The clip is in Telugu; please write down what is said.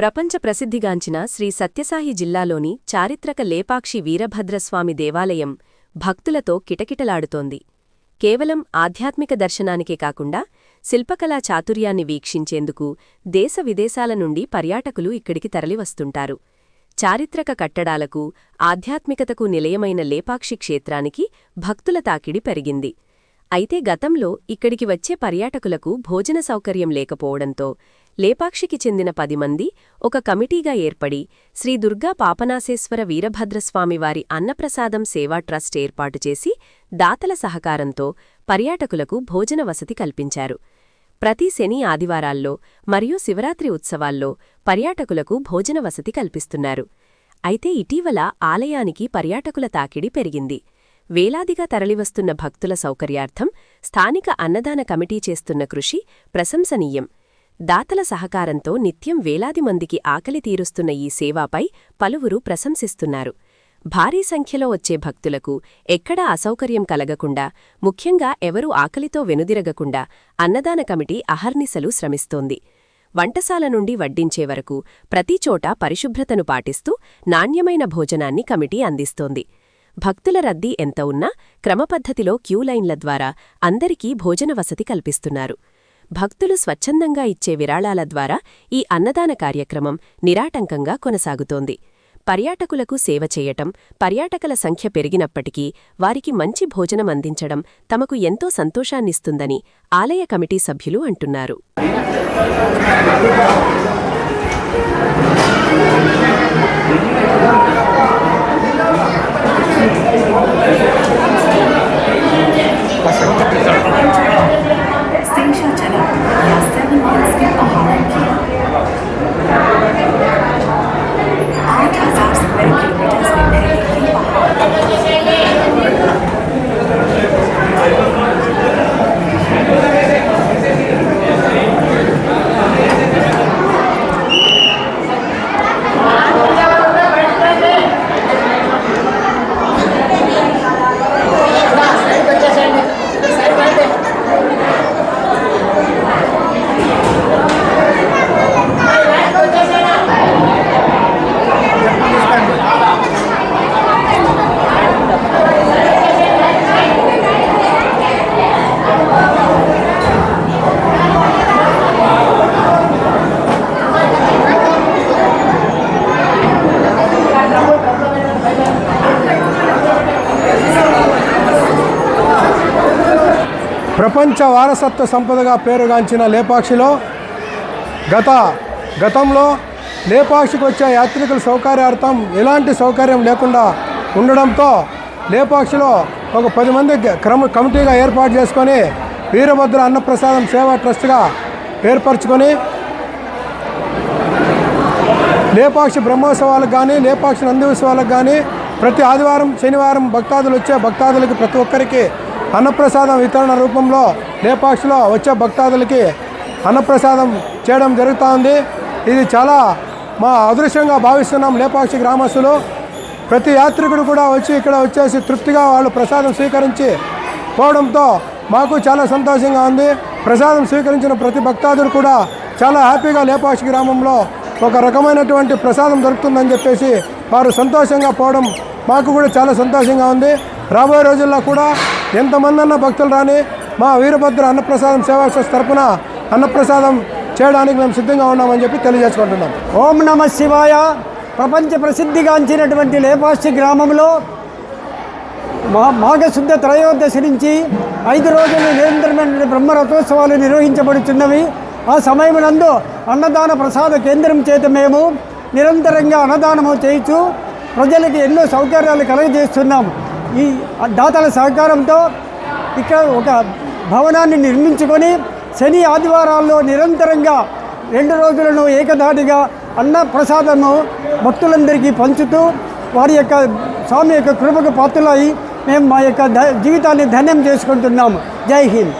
ప్రపంచ ప్రసిద్ధిగాంచిన శ్రీ సత్యసాయి జిల్లాలోని చారిత్రక లేపాక్షి వీరభద్రస్వామి దేవాలయం భక్తులతో కిటకిటలాడుతోంది. కేవలం ఆధ్యాత్మిక దర్శనానికే కాకుండా శిల్పకళా చాతుర్యాన్ని వీక్షించేందుకు దేశ విదేశాల నుండి పర్యాటకులు ఇక్కడికి తరలివస్తుంటారు. చారిత్రక కట్టడాలకు ఆధ్యాత్మికతకు నిలయమైన లేపాక్షి క్షేత్రానికి భక్తుల తాకిడి పెరిగింది. అయితే గతంలో ఇక్కడికి వచ్చే పర్యాటకులకు భోజన సౌకర్యం లేకపోవడంతో లేపాక్షికి చెందిన పది మంది ఒక కమిటీగా ఏర్పడి శ్రీ దుర్గా పాపనాశేశ్వర వీరభద్రస్వామివారి అన్నప్రసాదం సేవా ట్రస్ట్ ఏర్పాటు చేసి దాతల సహకారంతో పర్యాటకులకు భోజన వసతి కల్పించారు. ప్రతి శని ఆదివారాల్లో మరియు శివరాత్రి ఉత్సవాల్లో పర్యాటకులకు భోజన వసతి కల్పిస్తున్నారు. అయితే ఇటీవల ఆలయానికి పర్యాటకుల తాకిడి పెరిగింది. వేలాదిగా తరలివస్తున్న భక్తుల సౌకర్యార్థం స్థానిక అన్నదాన కమిటీ చేస్తున్న కృషి ప్రశంసనీయం. దాతల సహకారంతో నిత్యం వేలాది మందికి ఆకలి తీరుస్తున్న ఈ సేవాపై పలువురు ప్రశంసిస్తున్నారు. భారీ సంఖ్యలో వచ్చే భక్తులకు ఎక్కడా అసౌకర్యం కలగకుండా ముఖ్యంగా ఎవరూ ఆకలితో వెనుదిరగకుండా అన్నదాన కమిటీ అహర్నిశలు శ్రమిస్తోంది. వంటశాల నుండి వడ్డించే వరకు ప్రతిచోటా పరిశుభ్రతను పాటిస్తూ నాణ్యమైన భోజనాన్ని కమిటీ అందిస్తోంది. భక్తుల రద్దీ ఎంత ఉన్నా క్రమపద్ధతిలో క్యూలైన్ల ద్వారా అందరికీ భోజన వసతి కల్పిస్తున్నారు. భక్తులు స్వచ్ఛందంగా ఇచ్చే విరాళాల ద్వారా ఈ అన్నదాన కార్యక్రమం నిరాటంకంగా కొనసాగుతోంది. పర్యాటకులకు సేవ చేయటం పర్యాటకుల సంఖ్య పెరిగినప్పటికీ వారికి మంచి భోజనం అందించడం తమకు ఎంతో సంతోషాన్నిస్తుందని ఆలయ కమిటీ సభ్యులు అంటున్నారు. ప్రపంచ వారసత్వ సంపదగా పేరుగాంచిన లేపాక్షిలో గత గతంలో లేపాక్షికి వచ్చే యాత్రికుల సౌకర్యార్థం ఎలాంటి సౌకర్యం లేకుండా ఉండడంతో లేపాక్షిలో ఒక పది మంది క్రమ కమిటీగా ఏర్పాటు చేసుకొని వీరభద్ర అన్నప్రసాదం సేవా ట్రస్ట్గా ఏర్పరచుకొని లేపాక్షి బ్రహ్మోత్సవాలకు కానీ లేపాక్షి నంది ఉత్సవాలకు కానీ ప్రతి ఆదివారం శనివారం భక్తాదులు వచ్చే భక్తాదులకి ప్రతి ఒక్కరికి అన్నప్రసాదం వితరణ రూపంలో లేపాక్షిలో వచ్చే భక్తాదులకి అన్నప్రసాదం చేయడం జరుగుతూ ఉంది ఇది చాలా మా అదృశ్యంగా భావిస్తున్నాం లేపాక్షి గ్రామస్తులు. ప్రతి యాత్రికుడు కూడా వచ్చి ఇక్కడ వచ్చేసి తృప్తిగా వాళ్ళు ప్రసాదం స్వీకరించి పోవడంతో మాకు చాలా సంతోషంగా ఉంది. ప్రసాదం స్వీకరించిన ప్రతి భక్తాదులు కూడా చాలా హ్యాపీగా లేపాక్షి గ్రామంలో ఒక రకమైనటువంటి ప్రసాదం దొరుకుతుందని చెప్పేసి వారు సంతోషంగా పోవడం మాకు కూడా చాలా సంతోషంగా ఉంది. రాబోయే రోజుల్లో కూడా ఎంతమంది అన్న భక్తులు రాని మా వీరభద్ర అన్నప్రసాదం సేవా ట్రస్ట్ తరపున అన్నప్రసాదం చేయడానికి మేము సిద్ధంగా ఉన్నామని చెప్పి తెలియజేసుకుంటున్నాం. ఓం నమ శివాయ. ప్రపంచ ప్రసిద్ధిగాంచినటువంటి లేపాక్షి గ్రామంలో మా మాఘశుద్ధ త్రయోదశి నుంచి ఐదు రోజులు నిరంతరమైన బ్రహ్మరథోత్సవాలు నిర్వహించబడుతున్నవి ఆ సమయమునందు అన్నదాన ప్రసాద కేంద్రం చేత మేము నిరంతరంగా అన్నదానము చేయించు ప్రజలకు ఎన్నో సౌకర్యాలు కలుగజేస్తున్నాం. ఈ దాతల సహకారంతో ఇక్కడ ఒక భవనాన్ని నిర్మించుకొని శని ఆదివారాల్లో నిరంతరంగా రెండు రోజులను ఏకధాటిగా అన్న ప్రసాదము భక్తులందరికీ పంచుతూ వారి యొక్క స్వామి యొక్క కృపకు పాత్రలై మేము మా యొక్క జీవితాన్ని ధన్యం చేసుకుంటున్నాము. జై హింద్.